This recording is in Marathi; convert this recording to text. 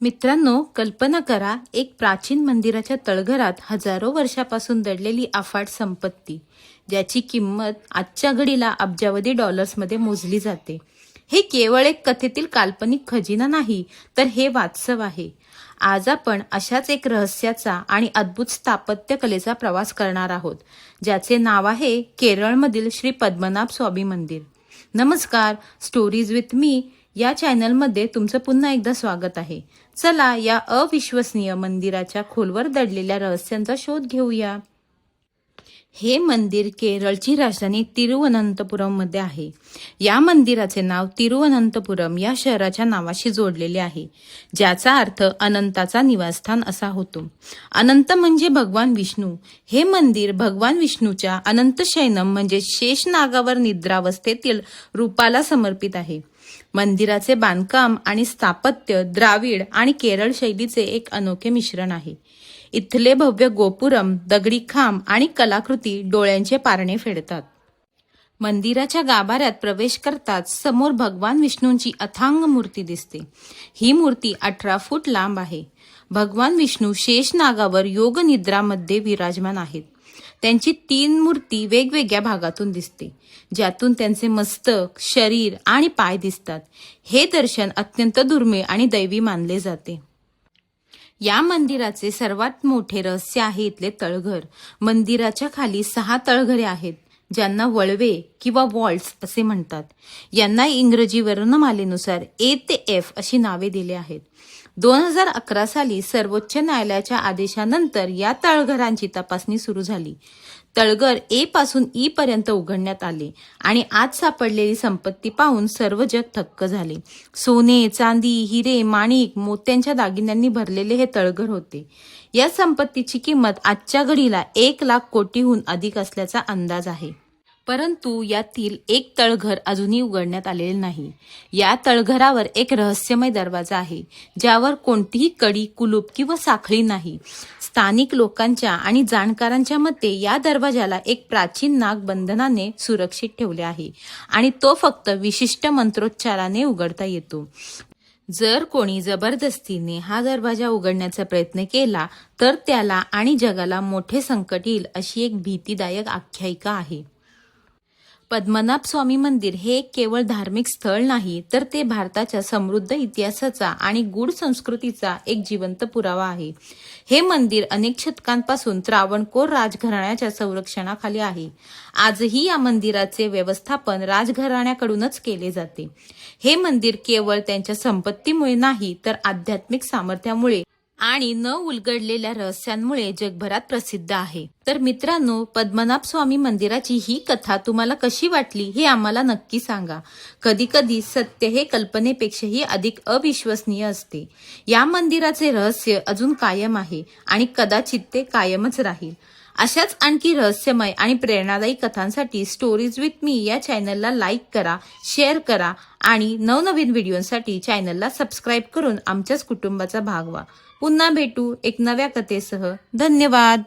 मित्रांनो कल्पना करा एक प्राचीन मंदिराच्या तळघरात हजारो वर्षापासून दडलेली अफाट संपत्ती ज्याची किंमत आजच्या घडीला अब्जावधी डॉलर्समध्ये मोजली जाते. हे केवळ एक कथेतील काल्पनिक खजिना नाही तर हे वास्तव आहे. आज आपण अशाच एक रहस्याचा आणि अद्भुत स्थापत्य कलेचा प्रवास करणार आहोत ज्याचे नाव आहे केरळमधील श्री पद्मनाभ स्वामी मंदिर. नमस्कार स्टोरीज विथ मी या चॅनलमध्ये तुमचं पुन्हा एकदा स्वागत आहे. चला या अविश्वसनीय मंदिराच्या खोलवर दडलेल्या रहस्यांचा शोध घेऊया. हे मंदिर केरळची राजधानी तिरुवनंतपुरममध्ये आहे. या मंदिराचे नाव तिरुवनंतपुरम या शहराच्या नावाशी जोडलेले आहे ज्याचा अर्थ अनंताचा निवासस्थान असा होतो. अनंत म्हणजे भगवान विष्णू. हे मंदिर भगवान विष्णूच्या अनंत शैनम म्हणजे शेष नागावर निद्रावस्थेतील रूपाला समर्पित आहे. मंदिराचे बांधकाम आणि स्थापत्य द्राविड आणि केरळ शैलीचे एक अनोखे मिश्रण आहे. इथले भव्य गोपुरम दगडी खांब आणि कलाकृती डोळ्यांचे पारणे फेडतात. मंदिराच्या गाभाऱ्यात प्रवेश करताच समोर भगवान विष्णूंची अथांग मूर्ती दिसते. ही मूर्ती अठरा फूट लांब आहे. भगवान विष्णू शेष नागावर योग निद्रामध्ये विराजमान आहेत. त्यांची तीन मूर्ती वेगवेगळ्या भागातून दिसते. ज्यातून त्यांचे मस्तक शरीर आणि पाय दिसतात. हे दर्शन अत्यंत दुर्मिळ आणि दैवी मानले जाते. या मंदिराचे सर्वात मोठे रहस्य आहे इथले तळघर. मंदिराच्या खाली सहा तळघरे आहेत. ज्यांना वळवे किंवा वॉल्ट्स असे म्हणतात. यांना इंग्रजी वर्णमालेनुसार ए ते एफ अशी नावे दिली आहेत. दोन हजार अकरा साली सर्वोच्च न्यायालयाच्या आदेशानंतर या तळघरांची तपासणी सुरू झाली. तळघर ए पासून ई पर्यंत उघडण्यात आले आणि आज सापडलेली संपत्ती पाहून सर्व जग थक्क झाले. सोने चांदी हिरे माणिक मोत्यांच्या दागिन्यांनी भरलेले हे तळघर होते. या संपत्तीची किंमत आजच्या घडीला एक लाख कोटीहून अधिक असल्याचा अंदाज आहे. परंतु यातील एक तळघर अजूनही उघडण्यात आलेले नाही. या तळघरावर एक रहस्यमय दरवाजा आहे ज्यावर कोणतीही कडी कुलूप किंवा साखळी नाही. स्थानिक लोकांच्या आणि जाणकारांच्या मते या दरवाजाला एक प्राचीन नाग बंधनाने सुरक्षित ठेवले आहे आणि तो फक्त विशिष्ट मंत्रोच्चाराने उघडता येतो. जर कोणी जबरदस्तीने हा दरवाजा उघडण्याचा प्रयत्न केला तर त्याला आणि जगाला मोठे संकट येईल अशी एक भीतीदायक आख्यायिका आहे. पद्मनाभ स्वामी मंदिर हे एक केवळ धार्मिक स्थळ नाही तर ते भारताच्या समृद्ध इतिहासाचा आणि गूढ संस्कृतीचा एक जिवंत पुरावा आहे. हे मंदिर अनेक शतकांपासून त्रावणकोर राजघराण्याच्या संरक्षणाखाली आहे. आजही या मंदिराचे व्यवस्थापन राजघराण्याकडूनच केले जाते. हे मंदिर केवळ त्यांच्या संपत्तीमुळे नाही तर आध्यात्मिक सामर्थ्यामुळे आणि न उलगडलेल्या रहस्यांमुळे जगभरात प्रसिद्ध आहे. तर मित्रांनो पद्मनाभ स्वामी मंदिराची ही कथा तुम्हाला कशी वाटली हे आम्हाला नक्की सांगा. कधी कधी सत्य हे कल्पनेपेक्षाही अधिक अविश्वसनीय असते. या मंदिराचे रहस्य अजून कायम आहे आणि कदाचित ते कायमच राहील. अशाच आणखी रहस्यमय आणि प्रेरणादायी कथांसाठी स्टोरीज विथ मी या चॅनलला लाईक करा शेअर करा आणि नवनवीन व्हिडिओसाठी चॅनलला सबस्क्राईब करून आमच्याच कुटुंबाचा भाग व्हा. पुन्हा भेटू एक नव्या कथेसह. धन्यवाद!